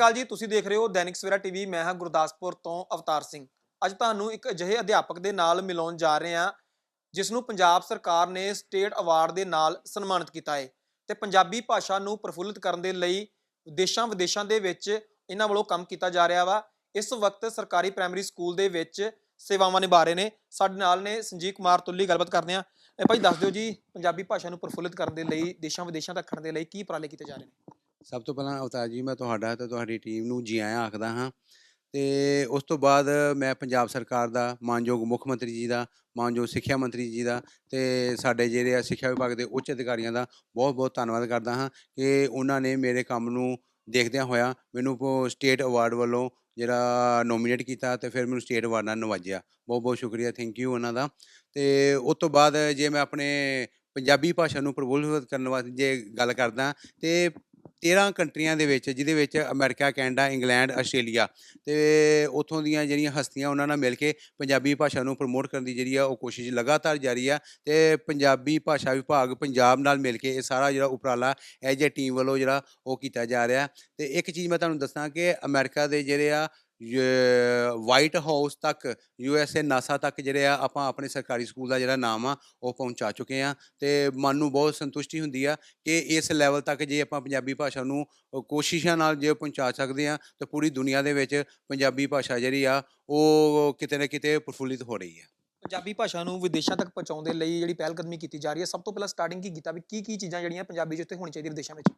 ਅਕਾਲ ਜੀ, ਤੁਸੀਂ ਦੇਖ ਰਹੇ ਹੋ ਦੈਨਿਕ ਸਵੇਰਾ ਟੀਵੀ। ਮੈਂ ਹਾਂ ਗੁਰਦਾਸਪੁਰ ਤੋਂ ਅਵਤਾਰ ਸਿੰਘ। ਅੱਜ ਤੁਹਾਨੂੰ ਇੱਕ ਅਜਿਹੇ ਅਧਿਆਪਕ ਦੇ ਨਾਲ ਮਿਲਾਉਣ ਜਾ ਰਹੇ ਹਾਂ, ਜਿਸ ਨੂੰ ਪੰਜਾਬ ਸਰਕਾਰ ਨੇ ਸਟੇਟ ਅਵਾਰਡ ਦੇ ਨਾਲ ਸਨਮਾਨਿਤ ਕੀਤਾ ਹੈ ਤੇ ਪੰਜਾਬੀ ਭਾਸ਼ਾ ਨੂੰ ਪ੍ਰਫੁੱਲਿਤ ਕਰਨ ਦੇ ਲਈ ਦੇਸ਼ਾਂ ਵਿਦੇਸ਼ਾਂ ਦੇ ਵਿੱਚ ਇਹਨਾਂ ਵੱਲੋਂ ਕੰਮ ਕੀਤਾ ਜਾ ਰਿਹਾ ਵਾ। ਇਸ ਵਕਤ ਸਰਕਾਰੀ ਪ੍ਰਾਇਮਰੀ ਸਕੂਲ ਦੇ ਵਿੱਚ ਸੇਵਾਵਾਂ ਨਿਭਾ ਰਹੇ ਨੇ। ਸਾਡੇ ਨਾਲ ਨੇ ਸੰਜੀਵ ਕੁਮਾਰ ਤੁੱਲੀ, ਗੱਲਬਾਤ ਕਰਦੇ ਆ ਇਹ ਭਾਈ, ਦੱਸ ਦਿਓ ਜੀ, ਪੰਜਾਬੀ ਭਾਸ਼ਾ ਨੂੰ ਪ੍ਰਫੁੱਲਿਤ ਕਰਨ ਦੇ ਲਈ ਦੇਸ਼ਾਂ ਵਿਦੇਸ਼ਾਂ ਤੱਕ ਖੜਨ ਦੇ ਲਈ ਕੀ ਉਪਰਾਲੇ ਕੀਤੇ ਜਾ ਰਹੇ ਨੇ? ਸਭ ਤੋਂ ਪਹਿਲਾਂ ਅਵਤਾਰ ਜੀ, ਮੈਂ ਤੁਹਾਡਾ ਤੇ ਤੁਹਾਡੀ ਟੀਮ ਨੂੰ ਜੀ ਆਇਆਂ ਆਖਦਾ ਹਾਂ ਤੇ ਉਸ ਤੋਂ ਬਾਅਦ ਮੈਂ ਪੰਜਾਬ ਸਰਕਾਰ ਦਾ, ਮਾਨਯੋਗ ਮੁੱਖ ਮੰਤਰੀ ਜੀ ਦਾ, ਮਾਨਯੋਗ ਸਿੱਖਿਆ ਮੰਤਰੀ ਜੀ ਦਾ ਤੇ ਸਾਡੇ ਜਿਹੜੇ ਆ ਸਿੱਖਿਆ ਵਿਭਾਗ ਦੇ ਉੱਚ ਅਧਿਕਾਰੀਆਂ ਦਾ ਬਹੁਤ ਬਹੁਤ ਧੰਨਵਾਦ ਕਰਦਾ ਹਾਂ ਕਿ ਉਹਨਾਂ ਨੇ ਮੇਰੇ ਕੰਮ ਨੂੰ ਦੇਖਦਿਆਂ ਹੋਇਆ ਮੈਨੂੰ ਸਟੇਟ ਅਵਾਰਡ ਵੱਲੋਂ ਜਿਹੜਾ ਨੋਮੀਨੇਟ ਕੀਤਾ ਤੇ ਫਿਰ ਮੈਨੂੰ ਸਟੇਟ ਅਵਾਰਡ ਨਾਲ ਨਵਾਜਿਆ। ਬਹੁਤ ਬਹੁਤ ਸ਼ੁਕਰੀਆ ਥੈਂਕ ਯੂ ਉਹਨਾਂ ਦਾ। ਤੇ ਉਸ ਤੋਂ ਬਾਅਦ ਜੇ ਮੈਂ ਆਪਣੇ ਪੰਜਾਬੀ ਭਾਸ਼ਾ ਨੂੰ ਪ੍ਰਫੁੱਲਿਤ ਕਰਨ ਵਾਸਤੇ ਜੇ ਗੱਲ ਕਰਦਾ ਤੇ 13 ਕੰਟਰੀਆਂ ਦੇ ਵਿੱਚ, ਜਿਹਦੇ ਵਿੱਚ ਅਮਰੀਕਾ, ਕੈਨੇਡਾ, ਇੰਗਲੈਂਡ, ਆਸਟ੍ਰੇਲੀਆ ਤੇ ਉੱਥੋਂ ਦੀਆਂ ਜਿਹੜੀਆਂ ਹਸਤੀਆਂ, ਉਹਨਾਂ ਨਾਲ ਮਿਲ ਕੇ ਪੰਜਾਬੀ ਭਾਸ਼ਾ ਨੂੰ ਪ੍ਰਮੋਟ ਕਰਨ ਦੀ ਜਿਹੜੀ ਆ ਉਹ ਕੋਸ਼ਿਸ਼ ਲਗਾਤਾਰ ਜਾਰੀ ਆ ਤੇ ਪੰਜਾਬੀ ਭਾਸ਼ਾ ਵਿਭਾਗ ਪੰਜਾਬ ਨਾਲ ਮਿਲ ਕੇ ਇਹ ਸਾਰਾ ਜਿਹੜਾ ਉਪਰਾਲਾ ਐਜ ਏ ਟੀਮ ਵੱਲੋਂ ਜਿਹੜਾ ਉਹ ਕੀਤਾ ਜਾ ਰਿਹਾ। ਤੇ ਇੱਕ ਚੀਜ਼ ਮੈਂ ਤੁਹਾਨੂੰ ਦੱਸਾਂ ਕਿ ਅਮਰੀਕਾ ਦੇ ਜਿਹੜੇ ਆ ਵਾਈਟ ਹਾਊਸ ਤੱਕ ਯੂ ਐਸ ਏ ਨਾਸਾ ਤੱਕ ਜਿਹੜੇ ਆ, ਆਪਾਂ ਆਪਣੇ ਸਰਕਾਰੀ ਸਕੂਲ ਦਾ ਜਿਹੜਾ ਨਾਮ ਆ, ਉਹ ਪਹੁੰਚਾ ਚੁੱਕੇ ਆ। ਤੇ ਮਨ ਨੂੰ ਬਹੁਤ ਸੰਤੁਸ਼ਟੀ ਹੁੰਦੀ ਆ ਕਿ ਇਸ ਲੈਵਲ ਤੱਕ ਜੇ ਆਪਾਂ ਪੰਜਾਬੀ ਭਾਸ਼ਾ ਨੂੰ ਕੋਸ਼ਿਸ਼ਾਂ ਨਾਲ ਜੇ ਪਹੁੰਚਾ ਸਕਦੇ ਆ, ਤਾਂ ਪੂਰੀ ਦੁਨੀਆ ਦੇ ਵਿੱਚ ਪੰਜਾਬੀ ਭਾਸ਼ਾ ਜਿਹੜੀ ਆ, ਉਹ ਕਿਤੇ ਨਾ ਕਿਤੇ ਪ੍ਰਫੁੱਲਿਤ ਹੋ ਰਹੀ ਹੈ ਪੰਜਾਬੀ ਭਾਸ਼ਾ ਨੂੰ ਵਿਦੇਸ਼ਾਂ ਤੱਕ ਪਹੁੰਚਾਉਣ ਦੇ ਲਈ ਜਿਹੜੀ ਪਹਿਲ ਕਦਮੀ ਕੀਤੀ ਜਾ ਰਹੀ ਹੈ ਸਭ ਤੋਂ ਪਹਿਲਾਂ ਸਟਾਰਟਿੰਗ ਕੀ ਕੀਤਾ ਵੀ ਕੀ ਕੀ ਚੀਜ਼ਾਂ ਜਿਹੜੀਆਂ ਪੰਜਾਬੀ 'ਚ ਉੱਤੇ ਹੋਣੀ ਚਾਹੀਦੀਆਂ ਵਿਦੇਸ਼ਾਂ ਵਿੱਚ?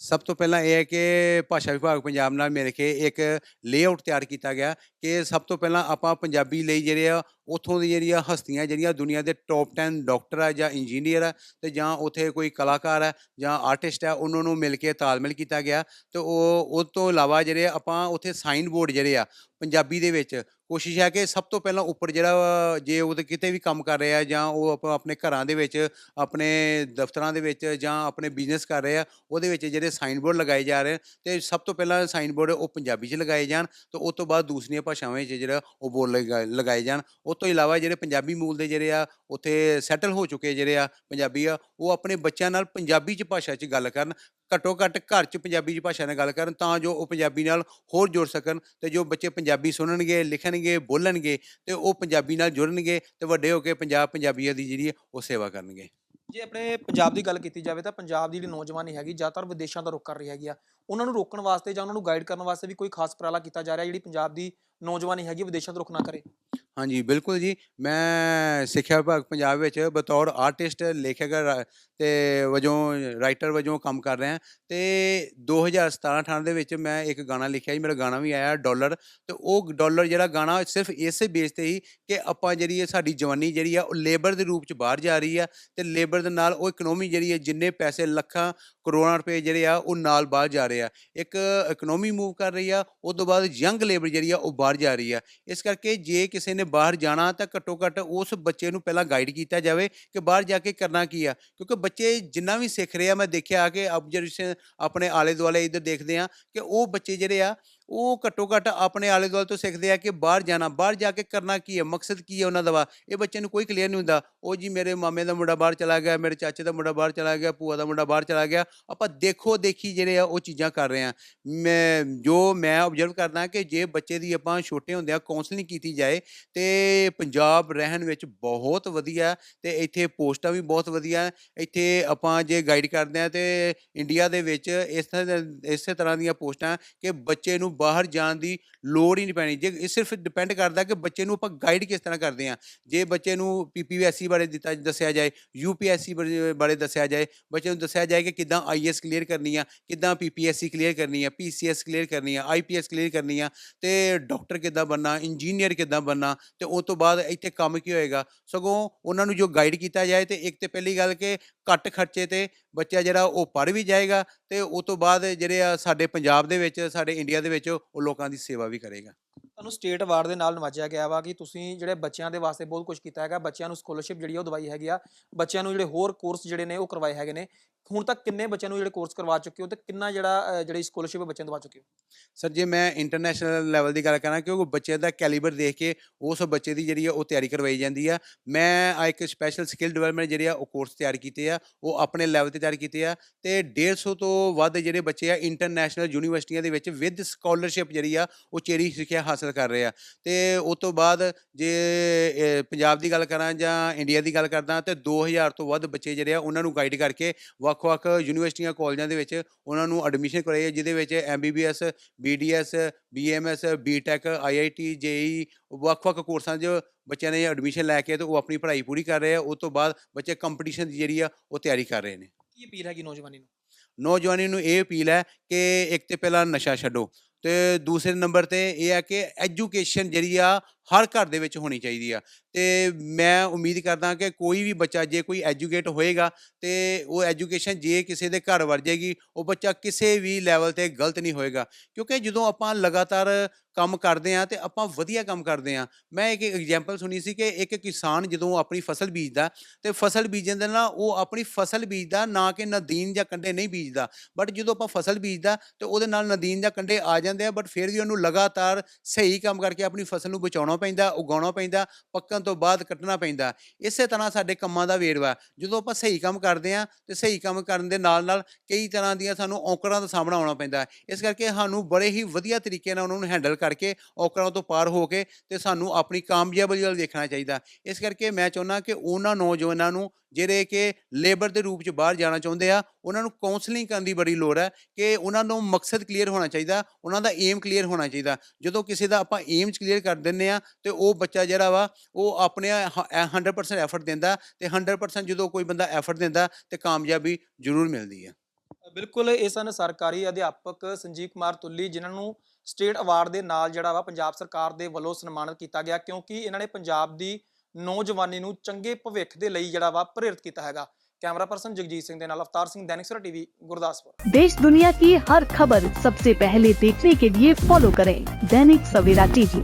ਸਭ ਤੋਂ ਪਹਿਲਾਂ ਇਹ ਹੈ ਕਿ ਭਾਸ਼ਾ ਵਿਭਾਗ ਪੰਜਾਬ ਨਾਲ ਮਿਲ ਕੇ ਇੱਕ ਲੇਆਊਟ ਤਿਆਰ ਕੀਤਾ ਗਿਆ ਕਿ ਸਭ ਤੋਂ ਪਹਿਲਾਂ ਆਪਾਂ ਪੰਜਾਬੀ ਲਈ ਜਿਹੜੇ ਆ ਉੱਥੋਂ ਦੀ ਜਿਹੜੀਆਂ ਹਸਤੀਆਂ, ਜਿਹੜੀਆਂ ਦੁਨੀਆ ਦੇ ਟੌਪ 10 ਡਾਕਟਰ ਆ ਜਾਂ ਇੰਜੀਨੀਅਰ ਆ ਤੇ ਜਾਂ ਉੱਥੇ ਕੋਈ ਕਲਾਕਾਰ ਆ ਜਾਂ ਆਰਟਿਸਟ ਆ, ਉਹਨਾਂ ਨੂੰ ਮਿਲ ਕੇ ਤਾਲਮੇਲ ਕੀਤਾ ਗਿਆ। ਤੇ ਉਹ ਉਹ ਤੋਂ ਇਲਾਵਾ ਜਿਹੜੇ ਆਪਾਂ ਉੱਥੇ ਸਾਈਨ ਬੋਰਡ ਜਿਹੜੇ ਆ ਪੰਜਾਬੀ ਦੇ ਵਿੱਚ, ਕੋਸ਼ਿਸ਼ ਹੈ ਕਿ ਸਭ ਤੋਂ ਪਹਿਲਾਂ ਉੱਪਰ ਜਿਹੜਾ ਜੇ ਉਹ ਕਿਤੇ ਵੀ ਕੰਮ ਕਰ ਰਿਹਾ ਜਾਂ ਉਹ ਆਪਾਂ ਆਪਣੇ ਘਰਾਂ ਦੇ ਵਿੱਚ, ਆਪਣੇ ਦਫ਼ਤਰਾਂ ਦੇ ਵਿੱਚ ਜਾਂ ਆਪਣੇ ਬਿਜ਼ਨਸ ਕਰ ਰਹੇ ਆ, ਉਹਦੇ ਵਿੱਚ ਜਿਹੜੇ ਸਾਈਨ ਬੋਰਡ ਲਗਾਏ ਜਾ ਰਹੇ ਤੇ ਸਭ ਤੋਂ ਪਹਿਲਾਂ ਸਾਈਨ ਬੋਰਡ ਉਹ ਪੰਜਾਬੀ 'ਚ ਲਗਾਏ ਜਾਣ ਤੇ ਉਸ ਤੋਂ ਬਾਅਦ ਦੂਸਰੀਆਂ ਭਾਸ਼ਾਵਾਂ 'ਚ ਜਿਹੜਾ ਉਹ ਬੋਰਡ ਲਗਾਏ ਲਗਾਏ ਜਾਣ। ਉਸ ਤੋਂ ਇਲਾਵਾ ਜਿਹੜੇ ਪੰਜਾਬੀ ਮੂਲ ਦੇ ਜਿਹੜੇ ਆ, ਉੱਥੇ ਸੈਟਲ ਹੋ ਚੁੱਕੇ ਜਿਹੜੇ ਆ ਪੰਜਾਬੀ ਆ, ਉਹ ਆਪਣੇ ਬੱਚਿਆਂ ਨਾਲ ਪੰਜਾਬੀ 'ਚ ਭਾਸ਼ਾ 'ਚ ਗੱਲ ਕਰਨ, ਘੱਟੋ ਘੱਟ ਘਰ 'ਚ ਪੰਜਾਬੀ 'ਚ ਭਾਸ਼ਾ ਨਾਲ ਗੱਲ ਕਰਨ ਤਾਂ ਜੋ ਉਹ ਪੰਜਾਬੀ ਨਾਲ ਹੋਰ ਜੁੜ ਸਕਣ ਤੇ ਜੋ ਬੱਚੇ ਪੰਜਾਬੀ ਸੁਣਨਗੇ, ਲਿਖਣਗੇ, ਬੋਲਣਗੇ ਤੇ ਉਹ ਪੰਜਾਬੀ ਨਾਲ ਜੁੜਨਗੇ ਤੇ ਵੱਡੇ ਹੋ ਕੇ ਪੰਜਾਬ ਪੰਜਾਬੀਆਂ ਦੀ ਜਿਹੜੀ ਉਹ ਸੇਵਾ ਕਰਨਗੇ। ਜੇ ਆਪਣੇ ਪੰਜਾਬ ਦੀ ਗੱਲ ਕੀਤੀ ਜਾਵੇ ਤਾਂ ਪੰਜਾਬ ਦੀ ਜਿਹੜੀ ਨੌਜਵਾਨੀ ਹੈਗੀ ਜ਼ਿਆਦਾਤਰ ਵਿਦੇਸ਼ਾਂ ਦਾ ਰੁਖ ਕਰ ਰਹੀ ਹੈਗੀ ਆ। ਉਹਨਾਂ ਨੂੰ ਰੋਕਣ ਵਾਸਤੇ ਜਾਂ ਉਹਨਾਂ ਨੂੰ ਗਾਈਡ ਕਰਨ ਵਾਸਤੇ ਵੀ ਕੋਈ ਖਾਸ ਉਪਰਾਲਾ ਕੀਤਾ ਜਾ ਰਿਹਾ ਜਿਹੜੀ ਪੰਜਾਬ ਦੀ ਨੌਜਵਾਨੀ ਹੈਗੀ ਵਿਦੇਸ਼ਾਂ ਤੋਂ ਰੁਖ ਨਾ ਕਰੇ। ਹਾਂਜੀ, ਬਿਲਕੁਲ ਜੀ। ਮੈਂ ਸਿੱਖਿਆ ਵਿਭਾਗ ਪੰਜਾਬ ਵਿੱਚ ਬਤੌਰ ਆਰਟਿਸਟ, ਲੇਖਕ ਰਾ- ਤੇ ਵਜੋਂ ਰਾਈਟਰ ਵਜੋਂ ਕੰਮ ਕਰ ਰਿਹਾ। ਤੇ 2017-18 ਦੇ ਵਿੱਚ ਮੈਂ ਇੱਕ ਗਾਣਾ ਲਿਖਿਆ ਜੀ, ਮੇਰਾ ਗਾਣਾ ਵੀ ਆਇਆ ਡਾਲਰ। ਤੇ ਉਹ ਡਾਲਰ ਜਿਹੜਾ ਗਾਣਾ ਸਿਰਫ ਇਸੇ ਬੇਸ ਤੇ ਹੀ ਕਿ ਆਪਾਂ ਜਿਹੜੀ ਹੈ ਸਾਡੀ ਜਵਾਨੀ ਜਿਹੜੀ ਆ, ਉਹ ਲੇਬਰ ਦੇ ਰੂਪ ਚ ਬਾਹਰ ਜਾ ਰਹੀ ਆ। ਤੇ ਲੇਬਰ ਦੇ ਨਾਲ ਉਹ ਇਕਨੋਮੀ ਜਿਹੜੀ ਹੈ ਜਿੰਨੇ ਪੈਸੇ, ਲੱਖਾਂ ਕਰੋੜਾਂ ਰੁਪਏ ਜਿਹੜੇ ਆ, ਉਹ ਨਾਲ ਬਾਹਰ ਜਾ ਰਹੇ ਆ। ਇੱਕ ਇਕਨੋਮੀ ਮੂਵ ਕਰ ਰਹੀ ਆ, ਉਸ ਤੋਂ ਬਾਅਦ ਯੰਗ ਲੇਬਰ ਜਿਹੜੀ ਆ, ਉਹ ਬਾਹਰ ਜਾ ਰਹੀ ਆ। ਇਸ ਕਰਕੇ ਜੇ ਕਿਸੇ ਨੇ ਬਾਹਰ ਜਾਣਾ, ਤਾਂ ਘੱਟੋ ਘੱਟ ਉਸ ਬੱਚੇ ਨੂੰ ਪਹਿਲਾਂ ਗਾਈਡ ਕੀਤਾ ਜਾਵੇ ਕਿ ਬਾਹਰ ਜਾ ਕੇ ਕਰਨਾ ਕੀ ਆ। ਕਿਉਂਕਿ ਬੱਚੇ ਜਿੰਨਾ ਵੀ ਸਿੱਖ ਰਹੇ ਆ, ਮੈਂ ਦੇਖਿਆ ਕਿ ਆਬਜ਼ਰਵੇਸ਼ਨ ਆਪਣੇ ਆਲੇ ਦੁਆਲੇ ਇੱਧਰ ਦੇਖਦੇ ਆ ਕਿ ਉਹ ਬੱਚੇ ਜਿਹੜੇ ਆ ਉਹ ਘੱਟੋ ਘੱਟ ਆਪਣੇ ਆਲੇ ਦੁਆਲੇ ਤੋਂ ਸਿੱਖਦੇ ਆ ਕਿ ਬਾਹਰ ਜਾਣਾ, ਬਾਹਰ ਜਾ ਕੇ ਕਰਨਾ ਕੀ ਹੈ, ਮਕਸਦ ਕੀ ਹੈ ਉਹਨਾਂ ਦਾ ਵਾ? ਇਹ ਬੱਚੇ ਨੂੰ ਕੋਈ ਕਲੀਅਰ ਨਹੀਂ ਹੁੰਦਾ। ਉਹ ਜੀ ਮੇਰੇ ਮਾਮੇ ਦਾ ਮੁੰਡਾ ਬਾਹਰ ਚਲਾ ਗਿਆ, ਮੇਰੇ ਚਾਚੇ ਦਾ ਮੁੰਡਾ ਬਾਹਰ ਚਲਾ ਗਿਆ, ਭੂਆ ਦਾ ਮੁੰਡਾ ਬਾਹਰ ਚਲਾ ਗਿਆ। ਆਪਾਂ ਦੇਖੋ ਦੇਖੀ ਜਿਹੜੇ ਆ ਉਹ ਚੀਜ਼ਾਂ ਕਰ ਰਹੇ ਆ। ਮੈਂ ਜੋ ਮੈਂ ਆਬਜ਼ਰਵ ਕਰਦਾ ਕਿ ਜੇ ਬੱਚੇ ਦੀ ਆਪਾਂ ਛੋਟੇ ਹੁੰਦੇ ਹੁੰਦਿਆਂ ਕਾਉਂਸਲਿੰਗ ਕੀਤੀ ਜਾਏ, ਤੇ ਪੰਜਾਬ ਰਹਿਣ ਵਿੱਚ ਬਹੁਤ ਵਧੀਆ ਤੇ ਇੱਥੇ ਪੋਸਟਾਂ ਵੀ ਬਹੁਤ ਵਧੀਆ। ਇੱਥੇ ਆਪਾਂ ਜੇ ਗਾਈਡ ਕਰਦੇ ਆ ਤੇ ਇੰਡੀਆ ਦੇ ਵਿੱਚ ਇਸ ਤਰ੍ਹਾਂ ਦੇ- ਇਸੇ ਤਰ੍ਹਾਂ ਦੀਆਂ ਪੋਸਟਾਂ ਕਿ ਬੱਚੇ ਨੂੰ ਬਾਹਰ ਜਾਣ ਦੀ ਲੋੜ ਹੀ ਨਹੀਂ ਪੈਣੀ। ਜੇ ਇਹ ਸਿਰਫ ਡਿਪੈਂਡ ਕਰਦਾ ਕਿ ਬੱਚੇ ਨੂੰ ਆਪਾਂ ਗਾਈਡ ਕਿਸ ਤਰ੍ਹਾਂ ਕਰਦੇ ਆ ਜੇ ਬੱਚੇ ਨੂੰ ਪੀਪੀਐਸਸੀ ਬਾਰੇ ਦਿੱਤਾ ਦੱਸਿਆ ਜਾਏ ਯੂਪੀਐਸਸੀ ਬਾਰੇ ਦੱਸਿਆ ਜਾਏ, ਬੱਚੇ ਨੂੰ ਦੱਸਿਆ ਜਾਏ ਕਿ ਕਿੱਦਾਂ ਆਈਐਸ ਕਲੀਅਰ ਕਰਨੀ ਆ, ਕਿੱਦਾਂ ਪੀਪੀਐਸਸੀ ਕਲੀਅਰ ਕਰਨੀ ਆ ਪੀਸੀਐਸ ਕਲੀਅਰ ਕਰਨੀ ਆ ਆਈਪੀਐਸ ਕਲੀਅਰ ਕਰਨੀ ਆ, ਤੇ ਡਾਕਟਰ ਕਿੱਦਾਂ ਬਣਨਾ ਇੰਜੀਨੀਅਰ ਕਿੱਦਾਂ ਬਣਨਾ, ਤੇ ਉਸ ਤੋਂ ਬਾਅਦ ਇੱਥੇ ਕੰਮ ਕੀ ਹੋਏਗਾ। ਸਗੋਂ ਉਹਨਾਂ ਨੂੰ ਜੋ ਗਾਈਡ ਕੀਤਾ ਜਾਏ ਤੇ ਇੱਕ ਤੇ ਪਹਿਲੀ ਗੱਲ ਕਿ ਘੱਟ ਖਰਚੇ ਤੇ ਬੱਚਾ ਜਿਹੜਾ ਉਹ ਪੜ੍ਹ ਵੀ ਜਾਏਗਾ ਤੇ ਉਸ ਤੋਂ ਬਾਅਦ ਜਿਹੜੇ ਆ ਸਾਡੇ ਪੰਜਾਬ ਦੇ ਵਿੱਚ, ਸਾਡੇ ਇੰਡੀਆ ਦੇ ਵਿੱਚ ਉਹ ਲੋਕਾਂ ਦੀ ਸੇਵਾ ਵੀ ਕਰੇਗਾ। ਤੁਹਾਨੂੰ ਸਟੇਟ ਅਵਾਰਡ ਦੇ ਨਾਲ ਨਵਾਜਿਆ ਗਿਆ ਵਾ ਕਿ ਤੁਸੀਂ ਜਿਹੜੇ ਬੱਚਿਆਂ ਦੇ ਵਾਸਤੇ ਬਹੁਤ ਕੁਝ ਕੀਤਾ ਹੈਗਾ। ਬੱਚਿਆਂ ਨੂੰ ਸਕਾਲਰਸ਼ਿਪ ਜਿਹੜੀ ਉਹ ਦਵਾਈ ਹੈਗੀ ਆ। ਬੱਚਿਆਂ ਨੂੰ ਜਿਹੜੇ ਹੋਰ ਕੋਰਸ ਜਿਹੜੇ ਨੇ ਉਹ ਕਰਵਾਏ ਹੈਗੇ ਨੇ। ਹੁਣ ਤੱਕ ਕਿੰਨੇ ਬੱਚਿਆਂ ਨੂੰ ਜਿਹੜੇ ਕੋਰਸ ਕਰਵਾ ਚੁੱਕੇ ਹੋ ਤੇ ਕਿੰਨਾ ਜਿਹੜਾ ਜਿਹੜੀ ਸਕਾਲਰਸ਼ਿਪ ਬੱਚਿਆਂ ਦਵਾ ਚੁੱਕੇ ਹੋ? ਸਰ, ਜੇ ਮੈਂ ਇੰਟਰਨੈਸ਼ਨਲ ਲੈਵਲ ਦੀ ਗੱਲ ਕਰਾਂ, ਕਿਉਂਕਿ ਬੱਚੇ ਦਾ ਕੈਲੀਬਰ ਦੇਖ ਕੇ ਉਸ ਬੱਚੇ ਦੀ ਜਿਹੜੀ ਆ ਉਹ ਤਿਆਰੀ ਕਰਵਾਈ ਜਾਂਦੀ ਆ। ਮੈਂ ਆ ਇੱਕ ਸਪੈਸ਼ਲ ਸਕਿੱਲ ਡਿਵੈਲਪਮੈਂਟ ਜਿਹੜੇ ਆ ਉਹ ਕੋਰਸ ਤਿਆਰ ਕੀਤੇ ਆ, ਉਹ ਆਪਣੇ ਲੈਵਲ ਤੇ ਤਿਆਰ ਕੀਤੇ ਆ ਤੇ 150 ਤੋਂ ਵੱਧ ਜਿਹੜੇ ਬੱਚੇ ਆ ਇੰਟਰਨੈਸ਼ਨਲ ਯੂਨੀਵਰਸਿਟੀਆਂ ਦੇ ਵਿੱਚ ਵਿਦ ਸਕਾਲਰਸ਼ਿਪ ਜਿਹੜੀ ਆ ਉਹ ਚੇਰੀ ਸਿੱਖਿਆ ਹਾਸਲ ਕਰ ਰਹੇ ਆ। ਤੇ ਉਸ ਤੋਂ ਬਾਅਦ ਜੇ ਪੰਜਾਬ ਦੀ ਗੱਲ ਕਰਾਂ ਜਾਂ ਇੰਡੀਆ ਦੀ ਗੱਲ ਕਰਦਾ ਤੇ 2000 ਤੋਂ ਵੱਧ ਬੱਚੇ ਜਿਹੜੇ ਆ ਉਹਨਾਂ ਨੂੰ ਗਾਈਡ ਕਰਕੇ ਵੱਖ-ਵੱਖ ਯੂਨੀਵਰਸਿਟੀਆਂ ਕਾਲਜਾਂ ਦੇ ਵਿੱਚ ਉਹਨਾਂ ਨੂੰ ਐਡਮਿਸ਼ਨ ਕਰਾਈ ਹੈ ਜਿਹਦੇ ਵਿੱਚ MBBS BDS BMS BTech IIT JE ਵੱਖ-ਵੱਖ ਕੋਰਸਾਂ 'ਚ ਬੱਚਿਆਂ ਨੇ ਐਡਮਿਸ਼ਨ ਲੈ ਕੇ ਤੇ ਉਹ ਆਪਣੀ ਪੜ੍ਹਾਈ ਪੂਰੀ ਕਰ ਰਹੇ ਆ। ਉਸ ਤੋਂ ਬਾਅਦ ਬੱਚੇ ਕੰਪੀਟੀਸ਼ਨ ਦੀ ਜਿਹੜੀ ਆ ਉਹ ਤਿਆਰੀ ਕਰ ਰਹੇ ਨੇ। ਕੀ ਅਪੀਲ ਹੈਗੀ ਨੌਜਵਾਨੀ ਨੂੰ? ਨੌਜਵਾਨੀ ਨੂੰ ਇਹ ਅਪੀਲ ਹੈ ਕਿ ਇੱਕ ਤੇ ਪਹਿਲਾਂ ਨਸ਼ਾ ਛੱਡੋ ਤੇ ਦੂਸਰੇ ਨੰਬਰ ਤੇ ਇਹ ਹੈ ਕਿ ਐਜੂਕੇਸ਼ਨ ਜਿਹੜੀ ਆ ਹਰ ਘਰ ਦੇ ਵਿੱਚ ਹੋਣੀ ਚਾਹੀਦੀ ਆ। ਤੇ ਮੈਂ ਉਮੀਦ ਕਰਦਾ ਕਿ ਕੋਈ ਵੀ ਬੱਚਾ, ਜੇ ਕੋਈ ਐਜੂਕੇਟ ਹੋਏਗਾ ਤੇ ਉਹ ਐਜੂਕੇਸ਼ਨ ਜੇ ਕਿਸੇ ਦੇ ਘਰ ਵਰ ਜਾਏਗੀ ਉਹ ਬੱਚਾ ਕਿਸੇ ਵੀ ਲੈਵਲ ਤੇ ਗਲਤ ਨਹੀਂ ਹੋਏਗਾ। ਕਿਉਂਕਿ ਜਦੋਂ ਆਪਾਂ ਲਗਾਤਾਰ ਕੰਮ ਕਰਦੇ ਆ ਤੇ ਆਪਾਂ ਵਧੀਆ ਕੰਮ ਕਰਦੇ ਆ ਮੈਂ ਇੱਕ ਐਗਜ਼ਾਮਪਲ ਸੁਣੀ ਸੀ ਕਿ ਇੱਕ ਕਿਸਾਨ ਜਦੋਂ ਆਪਣੀ ਫਸਲ ਬੀਜਦਾ ਤੇ ਫਸਲ ਬੀਜਣ ਦੇ ਨਾਲ ਉਹ ਆਪਣੀ ਫਸਲ ਬੀਜਦਾ ਨਾ ਕਿ ਨਦੀਨ ਜਾਂ ਕੰਡੇ ਨਹੀਂ ਬੀਜਦਾ। ਬਟ ਜਦੋਂ ਆਪਾਂ ਫਸਲ ਬੀਜਦਾ ਤੇ ਉਹਦੇ ਨਾਲ ਨਦੀਨ ਜਾਂ ਕੰਡੇ ਆ ਜਾਂਦੇ ਆ, ਬਟ ਫਿਰ ਵੀ ਉਹਨੂੰ ਲਗਾਤਾਰ ਸਹੀ ਕੰਮ ਕਰਕੇ ਆਪਣੀ ਫਸਲ ਨੂੰ ਬਚਾਉਣਾ ਪੈਂਦਾ, ਉਗਾਉਣਾ ਪੈਂਦਾ, ਪੱਕਣ ਤੋਂ ਬਾਅਦ ਕੱਟਣਾ ਪੈਂਦਾ। ਇਸੇ ਤਰ੍ਹਾਂ ਸਾਡੇ ਕੰਮਾਂ ਦਾ ਵੇਰਵਾ। ਜਦੋਂ ਆਪਾਂ ਸਹੀ ਕੰਮ ਕਰਦੇ ਆ ਤੇ ਸਹੀ ਕੰਮ ਕਰਨ ਦੇ ਨਾਲ ਨਾਲ ਕਈ ਤਰ੍ਹਾਂ ਦੀਆਂ ਸਾਨੂੰ ਔਕੜਾਂ ਦਾ ਸਾਹਮਣਾ ਆਉਣਾ ਪੈਂਦਾ। ਇਸ ਕਰਕੇ ਸਾਨੂੰ ਬੜੇ ਹੀ ਵਧੀਆ ਤਰੀਕੇ ਨਾਲ ਉਹਨਾਂ ਨੂੰ ਹੈਂਡਲ ਕਰਕੇ ਔਕੜਾਂ ਤੋਂ ਪਾਰ ਹੋ ਕੇ ਤੇ ਸਾਨੂੰ ਆਪਣੀ ਕਾਮਯਾਬੀ ਵੱਲ ਦੇਖਣਾ ਚਾਹੀਦਾ। ਇਸ ਕਰਕੇ ਮੈਂ ਚਾਹੁੰਦਾ ਕਿ ਉਹਨਾਂ ਨੌਜਵਾਨਾਂ ਨੂੰ ਜਿਹੜੇ ਕਿ ਲੇਬਰ ਦੇ ਰੂਪ 'ਚ ਬਾਹਰ ਜਾਣਾ ਚਾਹੁੰਦੇ ਆ, ਉਹਨਾਂ ਨੂੰ ਕਾਉਂਸਲਿੰਗ ਕਰਨ ਦੀ ਬੜੀ ਲੋੜ ਹੈ ਕਿ ਉਹਨਾਂ ਨੂੰ ਮਕਸਦ ਕਲੀਅਰ ਹੋਣਾ ਚਾਹੀਦਾ, ਉਹਨਾਂ ਦਾ ਏਮ ਕਲੀਅਰ ਹੋਣਾ ਚਾਹੀਦਾ। ਜਦੋਂ ਕਿਸੇ ਦਾ ਆਪਾਂ ਏਮ ਕਲੀਅਰ ਕਰ ਦਿੰਨੇ ਆ ਤੇ ਉਹ ਬੱਚਾ ਜਿਹੜਾ ਵਾ ਉਹ ਆਪਣੇ ਹ- ਐ 100% ਐਫਰਟ ਦਿੰਦਾ ਤੇ 100% ਜਦੋਂ ਕੋਈ ਬੰਦਾ ਐਫਰਟ ਦਿੰਦਾ ਤੇ ਕਾਮਯਾਬੀ ਜ਼ਰੂਰ ਮਿਲਦੀ ਹੈ ਬਿਲਕੁਲ ਇਹ ਸਨ ਸਰਕਾਰੀ ਅਧਿਆਪਕ ਸੰਜੀਵ ਕੁਮਾਰ ਤੁੱਲੀ ਜਿਨ੍ਹਾਂ ਨੂੰ ਸਟੇਟ ਅਵਾਰਡ ਦੇ ਨਾਲ ਜਿਹੜਾ ਵਾ ਪੰਜਾਬ ਸਰਕਾਰ ਦੇ ਵੱਲੋਂ ਸਨਮਾਨਿਤ ਕੀਤਾ ਗਿਆ ਕਿਉਂਕਿ ਇਹਨਾਂ ਨੇ ਪੰਜਾਬ ਦੀ ਨੌਜਵਾਨੀ ਨੂੰ ਚੰਗੇ ਭਵਿੱਖ ਦੇ ਲਈ ਜਿਹੜਾ ਵਾ ਪ੍ਰੇਰਿਤ ਕੀਤਾ ਹੈਗਾ ਕੈਮਰਾ ਪਰਸਨ ਜਗਜੀਤ ਸਿੰਘ ਦੇ ਨਾਲ ਅਵਤਾਰ ਸਿੰਘ ਦੈਨਿਕ ਸਵੇਰਾ ਟੀਵੀ ਗੁਰਦਾਸਪੁਰ देश दुनिया की हर खबर सबसे पहले देखने के लिए फॉलो करें दैनिक सवेरा टीवी